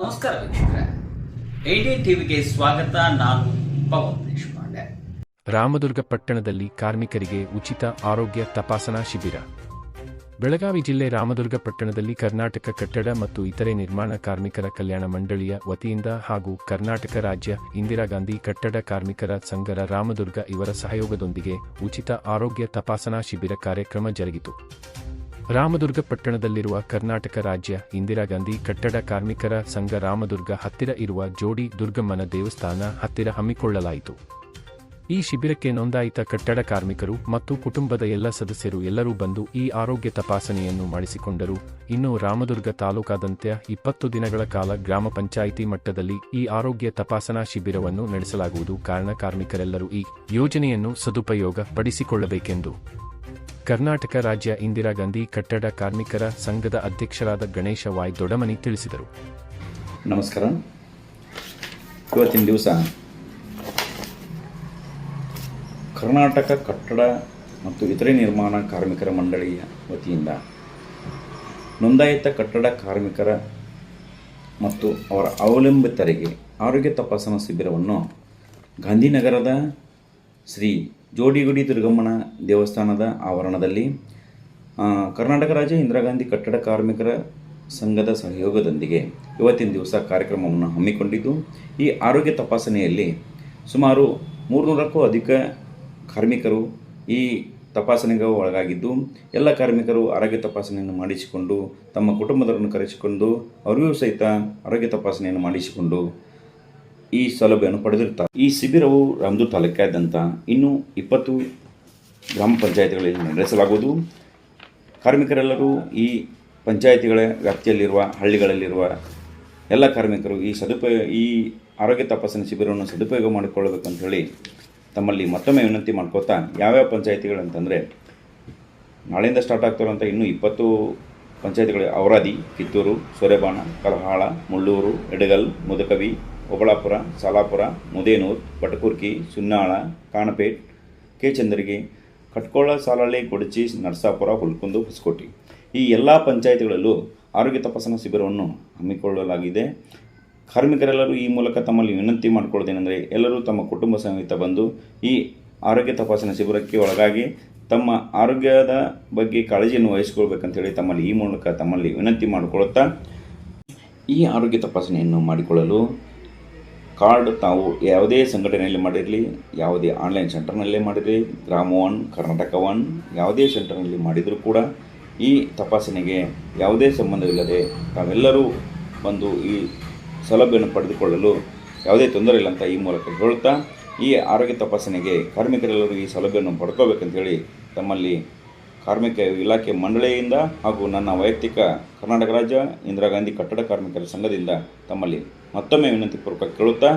ನಮಸ್ಕಾರ ವೀಕ್ಷಕರೇ. ಐಡಿ ಟಿವಿಗೆ ಸ್ವಾಗತ. ನಾನು ಪವನ್ ದೇಶಪಾಂಡೆ. ರಾಮದುರ್ಗ ಪಟ್ಟಣದಲ್ಲಿ ಕಾರ್ಮಿಕರಿಗೆ ಉಚಿತ ಆರೋಗ್ಯ ತಪಾಸಣಾ ಶಿಬಿರ. ಬೆಳಗಾವಿ ಜಿಲ್ಲೆ ರಾಮದುರ್ಗ ಪಟ್ಟಣದಲ್ಲಿ ಕರ್ನಾಟಕ ಕಟ್ಟಡ ಮತ್ತು ಇತರೆ ನಿರ್ಮಾಣ ಕಾರ್ಮಿಕರ ಕಲ್ಯಾಣ ಮಂಡಳಿಯ ವತಿಯಿಂದ ಹಾಗೂ ಕರ್ನಾಟಕ ರಾಜ್ಯ ಇಂದಿರಾ ಗಾಂಧಿ ಕಟ್ಟಡ ಕಾರ್ಮಿಕರ ಸಂಘರ ರಾಮದುರ್ಗ ಇವರ ಸಹಯೋಗದೊಂದಿಗೆ ಉಚಿತ ಆರೋಗ್ಯ ತಪಾಸಣಾ ಶಿಬಿರ ಕಾರ್ಯಕ್ರಮ ಜರುಗಿತು. ರಾಮದುರ್ಗ ಪಟ್ಟಣದಲ್ಲಿರುವ ಕರ್ನಾಟಕ ರಾಜ್ಯ ಇಂದಿರಾ ಗಾಂಧಿ ಕಟ್ಟಡ ಕಾರ್ಮಿಕರ ಸಂಘ ರಾಮದುರ್ಗ ಹತ್ತಿರ ಇರುವ ಜೋಡಿ ದುರ್ಗಮ್ಮನ ದೇವಸ್ಥಾನ ಹತ್ತಿರ ಹಮ್ಮಿಕೊಳ್ಳಲಾಯಿತು. ಈ ಶಿಬಿರಕ್ಕೆ ನೋಂದಾಯಿತ ಕಟ್ಟಡ ಕಾರ್ಮಿಕರು ಮತ್ತು ಕುಟುಂಬದ ಎಲ್ಲ ಸದಸ್ಯರು ಎಲ್ಲರೂ ಬಂದು ಈ ಆರೋಗ್ಯ ತಪಾಸಣೆಯನ್ನು ಮಾಡಿಸಿಕೊಂಡರು. ಇನ್ನು ರಾಮದುರ್ಗ ತಾಲೂಕಾದಂತ್ಯ ಇಪ್ಪತ್ತು ದಿನಗಳ ಕಾಲ ಗ್ರಾಮ ಪಂಚಾಯಿತಿ ಮಟ್ಟದಲ್ಲಿ ಈ ಆರೋಗ್ಯ ತಪಾಸಣಾ ಶಿಬಿರವನ್ನು ನಡೆಸಲಾಗುವುದು. ಕಾರಣ ಕಾರ್ಮಿಕರೆಲ್ಲರೂ ಈ ಯೋಜನೆಯನ್ನು ಸದುಪಯೋಗ ಪಡಿಸಿಕೊಳ್ಳಬೇಕೆಂದು ಕರ್ನಾಟಕ ರಾಜ್ಯ ಇಂದಿರಾ ಗಾಂಧಿ ಕಟ್ಟಡ ಕಾರ್ಮಿಕರ ಸಂಘದ ಅಧ್ಯಕ್ಷರಾದ ಗಣೇಶ ವಾಯ್ ದೊಡಮನಿ ತಿಳಿಸಿದರು. ನಮಸ್ಕಾರ. ಇವತ್ತಿನ ದಿವಸ ಕರ್ನಾಟಕ ಕಟ್ಟಡ ಮತ್ತು ಇತರೆ ನಿರ್ಮಾಣ ಕಾರ್ಮಿಕರ ಮಂಡಳಿಯ ವತಿಯಿಂದ ನೋಂದಾಯಿತ ಕಟ್ಟಡ ಕಾರ್ಮಿಕರ ಮತ್ತು ಅವರ ಅವಲಂಬಿತರಿಗೆ ಆರೋಗ್ಯ ತಪಾಸಣಾ ಶಿಬಿರವನ್ನು ಗಾಂಧಿನಗರದ ಶ್ರೀ ಜೋಡಿಗುಡಿ ದುರ್ಗಮ್ಮನ ದೇವಸ್ಥಾನದ ಆವರಣದಲ್ಲಿ ಕರ್ನಾಟಕ ರಾಜ್ಯ ಇಂದಿರಾ ಗಾಂಧಿ ಕಟ್ಟಡ ಕಾರ್ಮಿಕರ ಸಂಘದ ಸಹಯೋಗದೊಂದಿಗೆ ಇವತ್ತಿನ ದಿವಸ ಕಾರ್ಯಕ್ರಮವನ್ನು ಹಮ್ಮಿಕೊಂಡಿದ್ದು, ಈ ಆರೋಗ್ಯ ತಪಾಸಣೆಯಲ್ಲಿ ಸುಮಾರು ಮೂರುನೂರಕ್ಕೂ ಅಧಿಕ ಕಾರ್ಮಿಕರು ಈ ತಪಾಸಣೆಗೆ ಒಳಗಾಗಿದ್ದು, ಎಲ್ಲ ಕಾರ್ಮಿಕರು ಆರೋಗ್ಯ ತಪಾಸಣೆಯನ್ನು ಮಾಡಿಸಿಕೊಂಡು ತಮ್ಮ ಕುಟುಂಬದವರನ್ನು ಕರೆಸಿಕೊಂಡು ಅವರಿಗೂ ಸಹಿತ ಆರೋಗ್ಯ ತಪಾಸಣೆಯನ್ನು ಮಾಡಿಸಿಕೊಂಡು ಈ ಸೌಲಭ್ಯವನ್ನು ಪಡೆದಿರ್ತಾರೆ ಈ ಶಿಬಿರವು ರಾಮದು ತಾಲೂಕಾದ್ಯಂತ ಇನ್ನೂ ಇಪ್ಪತ್ತು ಗ್ರಾಮ ಪಂಚಾಯತಿಗಳಲ್ಲಿ ನಡೆಸಲಾಗುವುದು. ಕಾರ್ಮಿಕರೆಲ್ಲರೂ ಈ ಪಂಚಾಯತಿಗಳ ವ್ಯಾಪ್ತಿಯಲ್ಲಿರುವ ಹಳ್ಳಿಗಳಲ್ಲಿರುವ ಎಲ್ಲ ಕಾರ್ಮಿಕರು ಈ ಸದುಪಯೋಗ ಈ ಆರೋಗ್ಯ ತಪಾಸಣೆ ಶಿಬಿರವನ್ನು ಸದುಪಯೋಗ ಮಾಡಿಕೊಳ್ಳಬೇಕಂತ ಹೇಳಿ ತಮ್ಮಲ್ಲಿ ಮತ್ತೊಮ್ಮೆ ವಿನಂತಿ ಮಾಡ್ಕೋತಾ ಯಾವ್ಯಾವ ಪಂಚಾಯತಿಗಳು ಅಂತಂದರೆ, ನಾಳೆಯಿಂದ ಸ್ಟಾರ್ಟ್ ಆಗ್ತಿರುವಂಥ ಇನ್ನೂ ಇಪ್ಪತ್ತು ಪಂಚಾಯತಿಗಳು ಔರಾದಿ, ಕಿತ್ತೂರು, ಸೊರೆಬಾಣ, ಕಲಹಾಳ, ಮುಳ್ಳೂರು, ಎಡಗಲ್, ಮುದಕವಿ ಒಬಳಾಪುರ, ಸಾಲಾಪುರ, ಮುದೇನೂರ್ ಬಟಕುರ್ಕಿ ಸುನ್ನಾಳ, ಕಾಣಪೇಟ್ ಕೆ ಚಂದ್ರಗಿ ಕಟ್ಕೋಳ, ಸಾಲಹಳ್ಳಿ, ಕೊಡಚಿ, ನರಸಾಪುರ, ಹುಲ್ಕುಂದು, ಹೊಸಕೋಟೆ. ಈ ಎಲ್ಲ ಪಂಚಾಯಿತಿಗಳಲ್ಲೂ ಆರೋಗ್ಯ ತಪಾಸಣಾ ಶಿಬಿರವನ್ನು ಹಮ್ಮಿಕೊಳ್ಳಲಾಗಿದೆ. ಕಾರ್ಮಿಕರೆಲ್ಲರೂ ಈ ಮೂಲಕ ತಮ್ಮಲ್ಲಿ ವಿನಂತಿ ಮಾಡಿಕೊಳ್ಳೋದೇನೆಂದರೆ ಎಲ್ಲರೂ ತಮ್ಮ ಕುಟುಂಬ ಸಮೇತ ಬಂದು ಈ ಆರೋಗ್ಯ ತಪಾಸಣಾ ಶಿಬಿರಕ್ಕೆ ಒಳಗಾಗಿ ತಮ್ಮ ಆರೋಗ್ಯದ ಬಗ್ಗೆ ಕಾಳಜಿಯನ್ನು ವಹಿಸಿಕೊಳ್ಬೇಕಂತೇಳಿ ತಮ್ಮಲ್ಲಿ ಈ ಮೂಲಕ ತಮ್ಮಲ್ಲಿ ವಿನಂತಿ ಮಾಡಿಕೊಳ್ಳುತ್ತಾ ಈ ಆರೋಗ್ಯ ತಪಾಸಣೆಯನ್ನು ಮಾಡಿಕೊಳ್ಳಲು ಕಾರ್ಡ್ ತಾವು ಯಾವುದೇ ಸಂಘಟನೆಯಲ್ಲಿ ಮಾಡಿರಲಿ, ಯಾವುದೇ ಆನ್ಲೈನ್ ಸೆಂಟರ್ನಲ್ಲೇ ಮಾಡಿರಲಿ, ಗ್ರಾಮ ಒನ್, ಕರ್ನಾಟಕ ಒನ್, ಯಾವುದೇ ಸೆಂಟರ್ನಲ್ಲಿ ಮಾಡಿದರೂ ಕೂಡ ಈ ತಪಾಸಣೆಗೆ ಯಾವುದೇ ಸಂಬಂಧವಿಲ್ಲದೆ ತಾವೆಲ್ಲರೂ ಬಂದು ಈ ಸೌಲಭ್ಯವನ್ನು ಪಡೆದುಕೊಳ್ಳಲು ಯಾವುದೇ ತೊಂದರೆ ಇಲ್ಲ ಅಂತ ಈ ಮೂಲಕ ಹೇಳುತ್ತಾ, ಈ ಆರೋಗ್ಯ ತಪಾಸಣೆಗೆ ಕಾರ್ಮಿಕರೆಲ್ಲರೂ ಈ ಸೌಲಭ್ಯವನ್ನು ಪಡ್ಕೋಬೇಕಂತೇಳಿ ತಮ್ಮಲ್ಲಿ ಕಾರ್ಮಿಕ ಇಲಾಖೆ ಮಂಡಳಿಯಿಂದ ಹಾಗೂ ನನ್ನ ವೈಯಕ್ತಿಕ ಕರ್ನಾಟಕ ರಾಜ್ಯ ಇಂದಿರಾ ಗಾಂಧಿ ಕಟ್ಟಡ ಕಾರ್ಮಿಕರ ಸಂಘದಿಂದ ತಮ್ಮಲ್ಲಿ ಮತ್ತೊಮ್ಮೆ ವಿನಂತಿ ಪೂರ್ವಕ ಕೇಳುತ್ತಾ